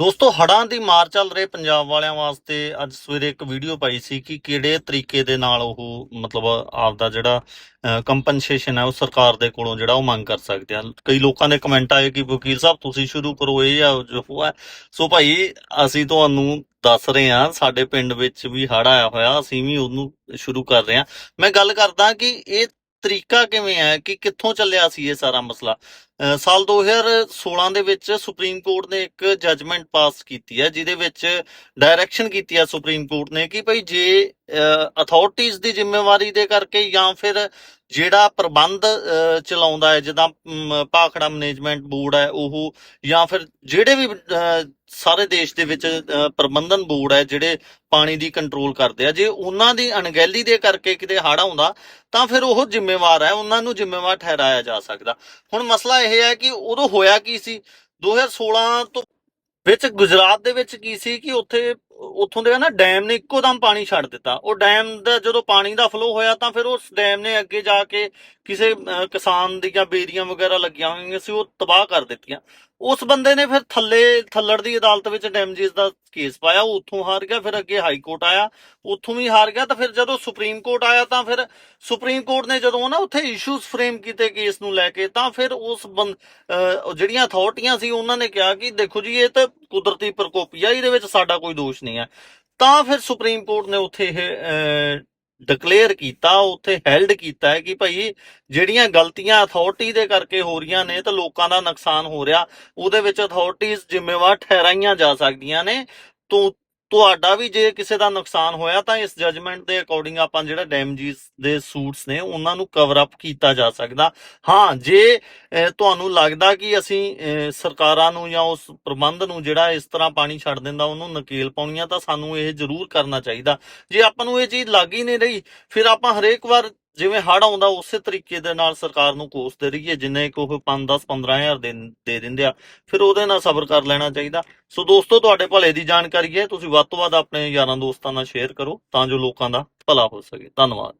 ਦੋਸਤੋ ਹੜਾਂ ਦੀ ਮਾਰ ਚੱਲ ਰਹੇ ਪੰਜਾਬ ਵਾਲਿਆਂ ਵਾਸਤੇ ਅੱਜ ਸਵੇਰੇ ਇੱਕ ਵੀਡੀਓ ਪਾਈ ਸੀ ਕਿ ਕਿਹੜੇ ਤਰੀਕੇ ਦੇ ਨਾਲ ਉਹ ਮਤਲਬ ਆਪਦਾ ਜਿਹੜਾ ਕੰਪਨਸੇਸ਼ਨ ਹੈ ਉਹ ਸਰਕਾਰ ਦੇ ਕੋਲੋਂ ਜਿਹੜਾ ਉਹ ਮੰਗ ਕਰ ਸਕਦੇ ਆ। ਕਈ ਲੋਕਾਂ ਦੇ ਕਮੈਂਟ ਆਏ ਕਿ ਵਕੀਲ ਸਾਹਿਬ, ਤੁਸੀਂ ਸ਼ੁਰੂ ਕਰੋ, ਇਹ ਆ ਜੋ ਹੈ ਸੋ ਭਾਈ, ਅਸੀਂ ਤੁਹਾਨੂੰ ਦੱਸ ਰਹੇ ਹਾਂ, ਸਾਡੇ ਪਿੰਡ ਵਿੱਚ ਵੀ ਹੜ ਆਇਆ ਹੋਇਆ, ਅਸੀਂ ਵੀ ਉਹਨੂੰ ਸ਼ੁਰੂ ਕਰ ਰਹੇ ਹਾਂ। ਮੈਂ ਗੱਲ ਕਰਦਾ ਕਿ ਇਹ ਤਰੀਕਾ ਕਿਵੇਂ ਹੈ? ਕਿ ਕਿੱਥੋਂ ਚੱਲਿਆ ਸੀ ਇਹ ਸਾਰਾ ਮਸਲਾ? ਅਹ ਸਾਲ 2016 ਦੇ ਵਿੱਚ ਸੁਪਰੀਮ ਕੋਰਟ ਨੇ ਇੱਕ ਜੱਜਮੈਂਟ ਪਾਸ ਕੀਤੀ ਹੈ, ਜਿਹਦੇ ਵਿੱਚ ਡਾਇਰੈਕਸ਼ਨ ਕੀਤੀ ਹੈ ਸੁਪਰੀਮ ਕੋਰਟ ਨੇ ਕਿ ਭਈ ਜੇ ਅਥਾਰਟੀਆਂ ਦੀ ਜ਼ਿੰਮੇਵਾਰੀ ਦੇ ਕਰਕੇ ਜਾਂ ਫਿਰ ਜਿਹੜਾ ਪ੍ਰਬੰਧ ਚਲਾਉਂਦਾ ਹੈ, ਜਿੱਦਾਂ ਭਾਖੜਾ ਮੈਨੇਜਮੈਂਟ ਬੋਰਡ ਹੈ ਉਹ, ਜਾਂ ਫਿਰ ਜਿਹੜੇ ਵੀ ਸਾਰੇ ਦੇਸ਼ ਦੇ ਵਿੱਚ ਪ੍ਰਬੰਧਨ ਬੋਰਡ ਹੈ ਜਿਹੜੇ ਪਾਣੀ ਦੀ ਕੰਟਰੋਲ ਕਰਦੇ ਆ, ਜੇ ਉਹਨਾਂ ਦੀ ਅਣਗਹਿਲੀ ਦੇ ਕਰਕੇ ਕਿਤੇ ਹੜ ਆਉਂਦਾ, ਤਾਂ ਫਿਰ ਉਹ ਜ਼ਿੰਮੇਵਾਰ ਹੈ, ਉਹਨਾਂ ਨੂੰ ਜ਼ਿੰਮੇਵਾਰ ਠਹਿਰਾਇਆ ਜਾ ਸਕਦਾ। ਹੁਣ ਮਸਲਾ ਇਹ ਹੈ ਕਿ ਉਦੋਂ ਹੋਇਆ ਕੀ ਸੀ? 2016 ਤੋਂ ਵਿੱਚ, ਗੁਜਰਾਤ ਦੇ ਵਿੱਚ ਕੀ ਸੀ ਕਿ ਉੱਥੇ ਉੱਥੋਂ ਦੇ ਨਾ ਡੈਮ ਨੇ ਇੱਕੋ ਦਮ ਪਾਣੀ ਛੱਡ ਦਿੱਤਾ। ਉਹ ਡੈਮ ਦਾ ਜਦੋਂ ਪਾਣੀ ਦਾ ਫਲੋ ਹੋਇਆ ਤਾਂ ਫਿਰ ਉਸ ਡੈਮ ਨੇ ਅੱਗੇ ਜਾ ਕੇ ਕਿਸੇ ਅਹ, ਕਿਸਾਨ ਦੀਆਂ ਬੇਰੀਆਂ ਵਗੈਰਾ ਲੱਗੀਆਂ ਹੋਈਆਂ ਸੀ ਉਹ ਤਬਾਹ ਕਰ ਦਿੱਤੀਆਂ। ਉਸ ਬੰਦੇ ਨੇ ਫਿਰ ਥੱਲੇ, ਥੱਲੜ ਦੀ ਅਦਾਲਤ ਵਿੱਚ ਡੈਮੇਜਸ ਦਾ ਕੇਸ ਪਾਇਆ ਉੱਥੋਂ ਹਾਰ ਗਿਆ, ਫਿਰ ਅੱਗੇ ਹਾਈ ਕੋਰਟ ਆਇਆ, ਉੱਥੋਂ ਵੀ ਹਾਰ ਗਿਆ, ਤਾਂ ਫਿਰ ਜਦੋਂ ਸੁਪਰੀਮ ਕੋਰਟ ਆਇਆ ਤਾਂ ਫਿਰ ਸੁਪਰੀਮ ਕੋਰਟ ਨੇ ਜਦੋਂ ਨਾ ਉੱਥੇ ਇਸ਼ੂਸ ਫਰੇਮ ਕੀਤੇ ਕੇਸ ਨੂੰ ਲੈ ਕੇ, ਤਾਂ ਫਿਰ ਉਸ ਬੰ- ਜਿਹੜੀਆਂ ਅਥਾਰਟੀਆਂ ਸੀ, ਉਹਨਾਂ ਨੇ ਕਿਹਾ ਕਿ ਦੇਖੋ ਜੀ, ਇਹ ਤਾਂ ਕੁਦਰਤੀ ਪ੍ਰਕੋਪ ਹੀ ਇਹਦੇ ਵਿੱਚ ਸਾਡਾ ਕੋਈ ਦੋਸ਼ ਨਹੀਂ ਹੈ। ਤਾਂ ਫਿਰ ਸੁਪਰੀਮ ਕੋਰਟ ਨੇ ਉੱਥੇ ਇਹ ਡਿਕਲੇਅਰ ਕੀਤਾ ਉੱਥੇ ਹੈਲਡ ਕੀਤਾ ਹੈ ਕਿ ਭਾਈ ਜਿਹੜੀਆਂ ਗਲਤੀਆਂ ਅਥਾਰਟੀ ਦੇ ਕਰਕੇ ਹੋ ਰਹੀਆਂ ਨੇ ਤੇ ਲੋਕਾਂ ਦਾ ਨੁਕਸਾਨ ਹੋ ਰਿਹਾ, ਉਹਦੇ ਵਿੱਚ ਅਥਾਰਟੀਆਂ ਜ਼ਿੰਮੇਵਾਰ ਠਹਿਰਾਈਆਂ ਜਾ ਸਕਦੀਆਂ ਨੇ। ਤੋਂ ਤੁਹਾਡਾ ਵੀ ਜੇ ਕਿਸੇ ਦਾ ਨੁਕਸਾਨ ਹੋਇਆ ਤਾਂ ਇਸ ਜਜਮੈਂਟ ਦੇ ਅਕੋਰਡਿੰਗ ਆਪਾਂ ਜਿਹੜਾ ਡੈਮੇਜਸ ਦੇ ਸੂਟਸ ਨੇ ਉਹਨਾਂ ਨੂੰ ਕਵਰ ਅਪ ਕੀਤਾ ਜਾ ਸਕਦਾ। ਹਾਂ, ਜੇ ਤੁਹਾਨੂੰ ਲੱਗਦਾ ਕਿ ਅਸੀਂ ਸਰਕਾਰਾਂ ਨੂੰ ਜਾਂ ਉਸ ਪ੍ਰਬੰਧ ਨੂੰ ਜਿਹੜਾ ਇਸ ਤਰ੍ਹਾਂ ਪਾਣੀ ਛੱਡ ਦਿੰਦਾ, ਉਹਨੂੰ ਨਕੇਲ ਪਾਉਣੀ ਆ ਤਾਂ ਸਾਨੂੰ ਇਹ ਜ਼ਰੂਰ ਕਰਨਾ ਚਾਹੀਦਾ। ਜੇ ਆਪਾਂ ਨੂੰ ਇਹ ਚੀਜ਼ ਲੱਗ ਹੀ ਨਹੀਂ ਰਹੀ, ਫਿਰ ਆਪਾਂ ਹਰੇਕ ਵਾਰ ਜਿਵੇਂ ਹੜ ਆਉਂਦਾ, ਉਸੇ ਤਰੀਕੇ ਦੇ ਨਾਲ ਸਰਕਾਰ ਨੂੰ ਕੋਸਦੇ ਰਹੀਏ, ਜਿੰਨੇ ਕੁ ਉਹ 5 10 15000 ਦੇ ਦੇ ਦਿੰਦੇ ਆ, ਫਿਰ ਉਹਦੇ ਨਾਲ ਸਬਰ ਕਰ ਲੈਣਾ ਚਾਹੀਦਾ। ਸੋ ਦੋਸਤੋ, ਤੁਹਾਡੇ ਭਲੇ ਦੀ ਜਾਣਕਾਰੀ ਹੈ, ਤੁਸੀਂ ਵੱਧ ਤੋਂ ਵੱਧ ਆਪਣੇ ਯਾਰਾਂ ਦੋਸਤਾਂ ਨਾਲ ਸ਼ੇਅਰ ਕਰੋ, ਤਾਂ ਜੋ ਲੋਕਾਂ ਦਾ ਭਲਾ ਹੋ ਸਕੇ। ਧੰਨਵਾਦ।